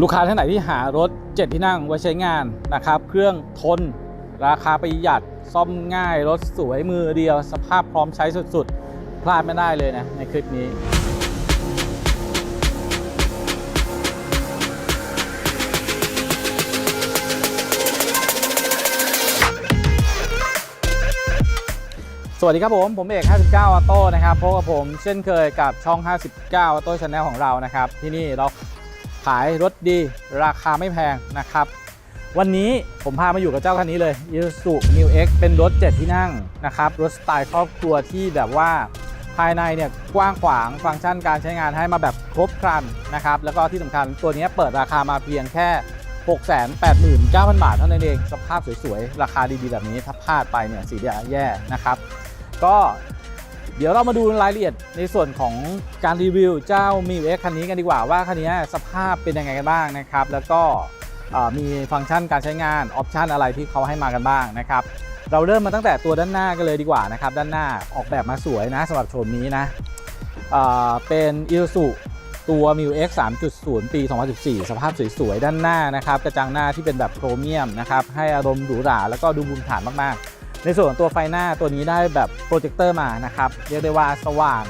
ลูกค้าท่านไหนที่หารถ 7 ที่นั่งไว้ใช้งานนะครับ เครื่องทน ราคาประหยัดซ่อมง่ายรถสวยมือเดียว สภาพพร้อมใช้สุดๆ พลาดไม่ได้เลยนะ ในคลิปนี้สวัสดีครับผม ผมเอก 59ออโต้นะครับพบกับผมเช่นเคยกับช่อง 59ออโต้ชาแนลของเรานะครับ ที่นี่เรา ขายรถดีราคาไม่แพงนะครับ วันนี้ผมพามาอยู่กับเจ้าคันนี้เลย Isuzu New X เป็นรถ 7 ที่นั่งนะครับ รถสไตล์ครอบครัวที่แบบว่าภายในเนี่ยกว้างขวางฟังก์ชันการใช้งานให้มาแบบครบครันนะครับ แล้วก็ที่สำคัญตัวนี้เปิดราคามาเพียงแค่ 689,000 บาทเท่านั้นเอง สภาพสวยๆ ราคาดีๆ แบบนี้ถ้าพลาดไปเนี่ยสีแย่นะครับ ก็ เดี๋ยวเรามาดูรายละเอียดในส่วนของการรีวิวเจ้า m i u X คันนี้กันดีกว่าว่าคันนี้สภาพเป็นยังไงกันบ้างนะครับ แล้วก็มีฟังก์ชันการใช้งานออปชันอะไรที่เขาให้มากันบ้างนะครับเราเริ่มมาตั้งแต่ตัวด้านหน้ากันเลยดีกว่านะครับ ด้านหน้าออกแบบมาสวยนะสำหรับโฉมนี้นะเอ่อเป็น i s u ตัว m i u X 3.0 ปี 2014 สภาพสวยๆ ด้านหน้านะครับ กระจังหน้าที่เป็นแบบโครเมียมนะครับ ให้อารมณ์หรูหรา แล้วก็ดูบูมฐานมากๆ ในส่วนของตัวไฟหน้าตัวนี้ได้แบบโปรเจคเตอร์มานะครับเรียกได้ว่าสว่าง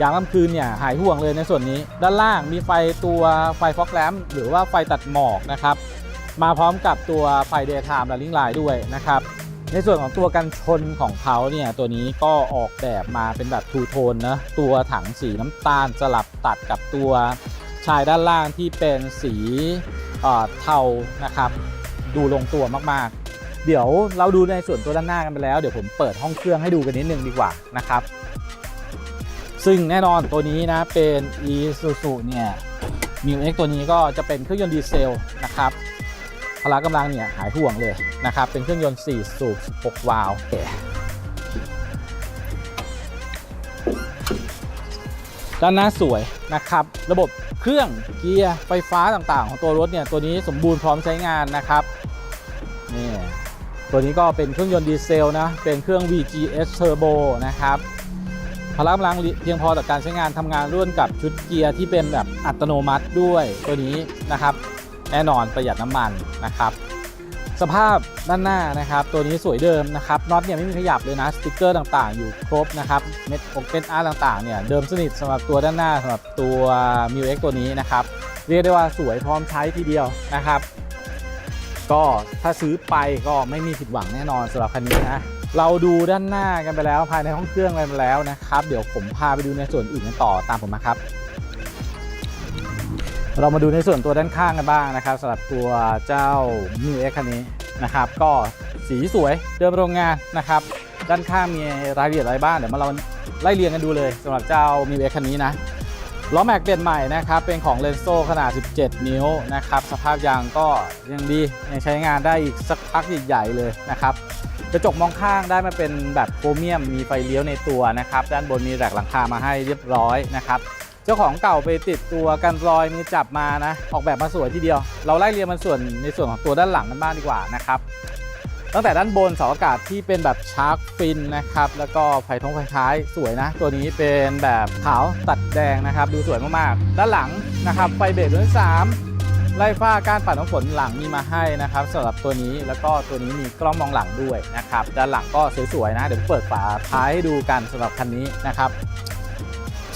ยามค่ำคืนเนี่ยหายห่วงเลยในส่วนนี้ ด้านล่างมีไฟตัวไฟฟอกแลมหรือว่าไฟตัดหมอกนะครับมาพร้อมกับตัวไฟ daytime running light ด้วยนะครับในส่วนของตัวกันชนของเขาเนี่ยตัวนี้ก็ออกแบบมาเป็นแบบทูโทนนะตัวถังสีน้ำตาลสลับตัดกับตัวชายด้านล่างที่เป็นสีเเทานะครับ ดูลงตัวมากๆ เดี๋ยวเราดูในส่วนตัวด้านหน้ากันไปแล้ว เดี๋ยวผมเปิดห้องเครื่องให้ดูกันนิดนึงดีกว่านะครับ ซึ่งแน่นอนตัวนี้นะเป็น Isuzu เนี่ย m i u X ตัวนี้ก็จะเป็นเครื่องยนต์ดีเซลนะครับพละกำลังเนี่ยหายห่วงเลยนะครับ เป็นเครื่องยนต์ 4 สูบ 16 วาล์วด้านหน้าสวยนะครับ ระบบเครื่องเกียร์ไฟฟ้าต่างๆ ของตัวรถเนี่ยตัวนี้สมบูรณ์พร้อมใช้งานนะครับนี่ ตัวนี้ก็เป็นเครื่องยนต์ดีเซลนะ เป็นเครื่อง VGS Turbo นะครับพละกำลังเพียงพอต่อการใช้งานทำงานร่วมกับชุดเกียร์ที่เป็นแบบอัตโนมัติด้วยตัวนี้นะครับแน่นอนประหยัดน้ำมันนะครับ สภาพด้านหน้านะครับ ตัวนี้สวยเดิมนะครับน็อตเนี่ยไม่มีขยับเลยนะสติกเกอร์ต่างๆ อยู่ครบนะครับเม็ดอกเป็นอาร์ต่างๆเนี่ยเดิมสนิทสำหรับตัวด้านหน้าสำหรับตัว m i u X ตัวนี้นะครับเรียกได้ว่าสวยพร้อมใช้ทีเดียวนะครับ ก็ถ้าซื้อไปก็ไม่มีผิดหวังแน่นอนสำหรับคันนี้นะเราดูด้านหน้ากันไปแล้วภายในห้องเครื่องกันไปแล้วนะครับ เดี๋ยวผมพาไปดูในส่วนอื่นกันต่อตามผมมาครับ เรามาดูในส่วนตัวด้านข้างกันบ้างนะครับสำหรับตัวเจ้า m i u X คันนี้นะครับ ก็สีสวยเดิมโรงงานนะครับ ด้านข้างมีรายละเอียดอะไรบ้างเดี๋ยวมาเราไล่เรียงกันดูเลยสำหรับเจ้า m i u X คันนี้นะ ล้อแม็กเปลี่ยนใหม่นะครับ เป็นของเลนโซขนาด 17 นิ้วนะครับ สภาพยางก็ยังดี ยังใช้งานได้อีกสักพักใหญ่ๆเลยนะครับกระจกมองข้างได้มาเป็นแบบโครเมียมมีไฟเลี้ยวในตัวนะครับ ด้านบนมีแรกหลังคามาให้เรียบร้อยนะครับเจ้าของเก่าไปติดตัวกันรอยมือจับมานะ ออกแบบมาสวยทีเดียว เราไล่เรียงมันส่วนในส่วนของตัวด้านหลังกันบ้างดีกว่านะครับ ตั้งแต่ด้านบนเสาอากาศที่เป็นแบบชาร์กฟินนะครับ แล้วก็ไฟท้องไฟท้ายสวยนะ ตัวนี้เป็นแบบขาวตัดแดงนะครับ ดูสวยมากๆ ด้านหลังนะครับ ไฟเบรกรุ่นสามไล่ฟ้าการปัดน้ำฝนหลังมีมาให้นะครับสำหรับตัวนี้แล้วก็ตัวนี้มีกล้องมองหลังด้วยนะครับด้านหลังก็สวยๆนะเดี๋ยวเปิดฝาท้ายให้ดูกันสำหรับคันนี้นะครับ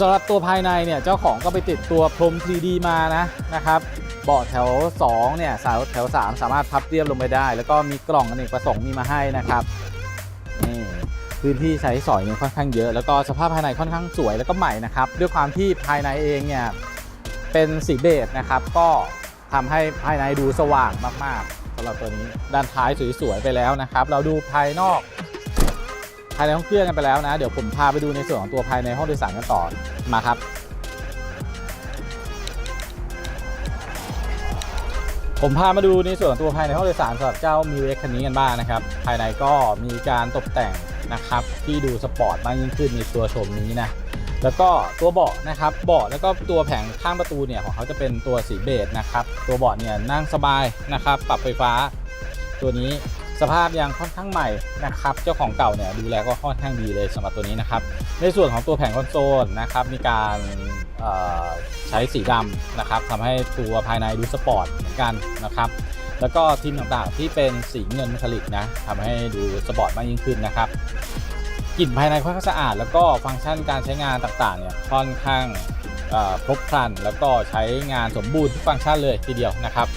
สำหรับตัวภายในเนี่ยเจ้าของก็ไปติดตัวพรม 3D มานะนะครับ เบาะแถว2เนี่ยสาวแถว 3 สามารถพับเรียบลงไปได้ แล้วก็มีกล่องอเนกประสงค์มีมาให้นะครับนี่พื้นที่ใช้สอยเนี่ยค่อนข้างเยอะ แล้วก็สภาพภายในค่อนข้างสวยแล้วก็ใหม่นะครับด้วยความที่ภายในเองเนี่ยเป็นสีเบจนะครับ ก็ทำให้ภายในดูสว่างมากๆสำหรับตัวนี้ด้านท้ายสวยๆไปแล้วนะครับ เราดูภายนอก ภายในห้องเครื่องกันไปแล้วนะ เดี๋ยวผมพาไปดูในส่วนของตัวภายในห้องโดยสารกันต่อมาครับ ผมพามาดูในส่วนของตัวภายในห้องโดยสารสำหรับเจ้า m i u X คันนี้กันบ้างนะครับ ภายในก็มีการตกแต่งนะครับ ที่ดูสปอร์ตมากยิ่งขึ้นในตัวโฉมนี้นะแล้วก็ตัวเบาะนะครับเบาะแล้วก็ตัวแผงข้างประตูเนี่ยของเขาจะเป็นตัวสีเบจนะครับ ตัวเบาะเนี่ยนั่งสบายนะครับ ปรับไฟฟ้า ตัวนี้สภาพยังค่อนข้างใหม่นะครับ เจ้าของเก่าเนี่ยดูแลก็ค่อนข้างดีเลยสำหรับตัวนี้นะครับ ในส่วนของตัวแผงคอนโซลนะครับ มีการ ใช้สีดำนะครับทำให้ตัวภายในดูสปอร์ตเหมือนกันนะครับ แล้วก็ทีมต่างๆที่เป็นสีเงินเมทัลลิกนะทำให้ดูสปอร์ตมากยิ่งขึ้นนะครับกลิ่นภายในค่อนข้างสะอาด แล้วก็ฟังก์ชันการใช้งานต่างๆเนี่ยค่อนข้างครบครัน แล้วก็ใช้งานสมบูรณ์ทุกฟังก์ชันเลยทีเดียวนะครับ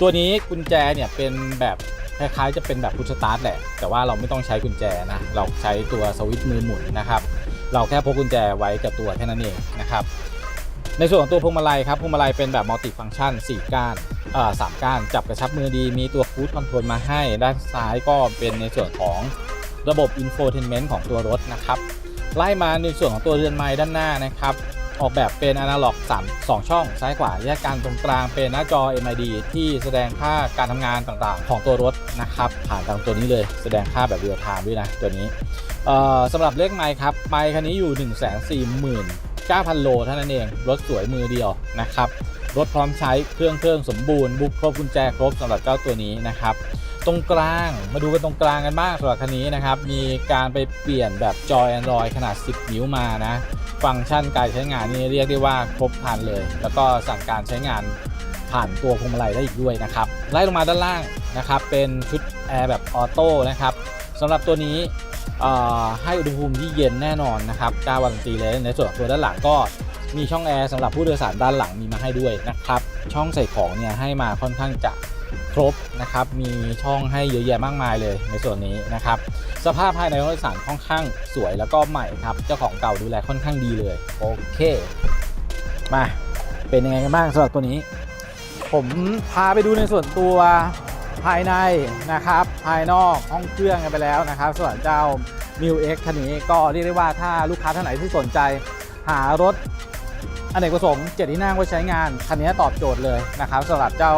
ตัวนี้กุญแจเนี่ยเป็นแบบคล้ายๆจะเป็นแบบพุชสตาร์ทแหละ แต่ว่าเราไม่ต้องใช้กุญแจนะ เราใช้ตัวสวิตช์มือหมุนนะครับ เราแค่พกกุญแจไว้กับตัวแค่นั้นเองนะครับ ในส่วนของตัวพวงมาลัยครับพวงมาลัยเป็นแบบมัลติฟังก์ชัน4ก้านเอ่อสามก้านจับกระชับมือดีมีตัวฟูดคอนโทรลมาให้ ด้านซ้ายก็เป็นในส่วนของระบบอินโฟเทนเมนต์ของตัวรถนะครับไล่มาในส่วนของตัวเรือนไม้ด้านหน้านะครับออกแบบเป็นอนาล็อก3 2 ช่อง ซ้ายขวาแยกกันตรงกลางเป็นหน้าจอ MID ที่แสดงค่าการทำงานต่างๆ ของตัวรถนะครับ ผ่านทางตัวนี้เลยแสดงค่าแบบเรียลไทม์ด้วยนะ ตัวนี้สำหรับเลขไมค์ครับไมค์คันนี้อยู่ 1 4 9 0 0 0 9,000 โลเท่านั้นเอง รถสวยมือเดียวนะครับ รถพร้อมใช้เครื่องเครื่องสมบูรณ์บุกครบกุญแจครบสำหรับเจ้าตัวนี้นะครับตรงกลางมาดูกันตรงกลางกันบ้างสำหรับคันนี้นะครับ มีการไปเปลี่ยนแบบจอย Android ขนาด 10 นิ้วมานะ ฟังก์ชันการใช้งานนี่เรียกได้ว่าครบครันเลย แล้วก็สั่งการใช้งานผ่านตัวพวงมาลัยได้อีกด้วยนะครับ ไล่ลงมาด้านล่างนะครับ เป็นชุดแอร์แบบออโต้นะครับสำหรับตัวนี้ ให้อุณหภูมิที่เย็นแน่นอนนะครับกล้าวันตีเลยในส่วนของตัวด้านหลังก็มีช่องแอร์สำหรับผู้โดยสารด้านหลังมีมาให้ด้วยนะครับ ช่องใส่ของเนี่ยให้มาค่อนข้างจะครบนะครับ มีช่องให้เยอะแยะมากมายเลยในส่วนนี้นะครับ สภาพภายในรถโดยสารค่อนข้างสวยแล้วก็ใหม่ครับ เจ้าของเก่าดูแลค่อนข้างดีเลย โอเค มาเป็นยังไงกันบ้างสำหรับตัวนี้ ผมพาไปดูในส่วนตัว ภายในนะครับ ภายนอกห้องเครื่องกันไปแล้วนะครับสำหรับเจ้า m ิ w X คันนี้ก็เรียกได้ว่าถ้าลูกค้าท่านไหนที่สนใจ หารถอเนกประสงค์เจ็ดที่นั่งไว้ใช้งาน คันนี้ตอบโจทย์เลยนะครับสำหรับเจ้า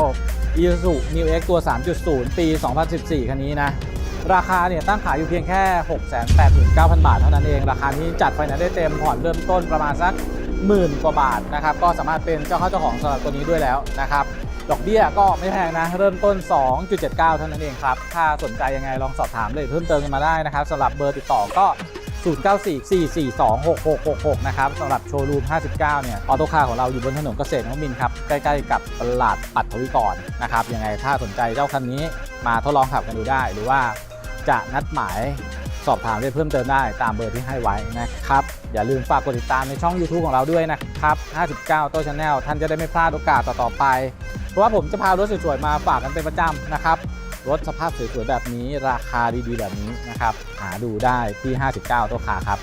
Isuzu m ิ w X ตัว 3.0 ปี 2014 คันนี้นะ ราคาเนี่ยตั้งขายอยู่เพียงแค่ 689,000 บาทเท่านั้นเอง ราคานี้จัดไฟแนนซ์ได้เต็มผ่อนเริ่มต้นประมาณสักหมื่นกว่าบาทนะครับ ก็สามารถเป็นเจ้าเข้าเจ้าของสำหรับตัวนี้ด้วยแล้วนะครับ ดอกเบี้ยก็ไม่แพงนะ เริ่มต้น 2.79 เท่านั้นเองครับ ถ้าสนใจยังไงลองสอบถามเลยเพิ่มเติมกันมาได้นะครับสำหรับเบอร์ติดต่อก็ 0944426666 นะครับสำหรับโชว์รูม 59 เนี่ย ออโต้คาร์ของเราอยู่บนถนนเกษตรนวมินทร์ครับ ใกล้ๆกับตลาดปัตถวิกรนะครับ ยังไงถ้าสนใจเจ้าคันนี้มาทดลองขับกันดูได้ หรือว่าจะนัดหมายสอบถามได้เพิ่มเติมได้ตามเบอร์ที่ให้ไว้นะครับ อย่าลืมฝากกดติดตามในช่อง YouTube ของเราด้วยนะครับ 59 โต้ชาแนลท่านจะได้ไม่พลาดโอกาสต่อๆไป เพราะว่าผมจะพารถสวยๆมาฝากกันเป็นประจำนะครับ รถสภาพสวยๆแบบนี้ราคาดีๆแบบนี้นะครับ หาดูได้ที่ 59 ตัวคาครับ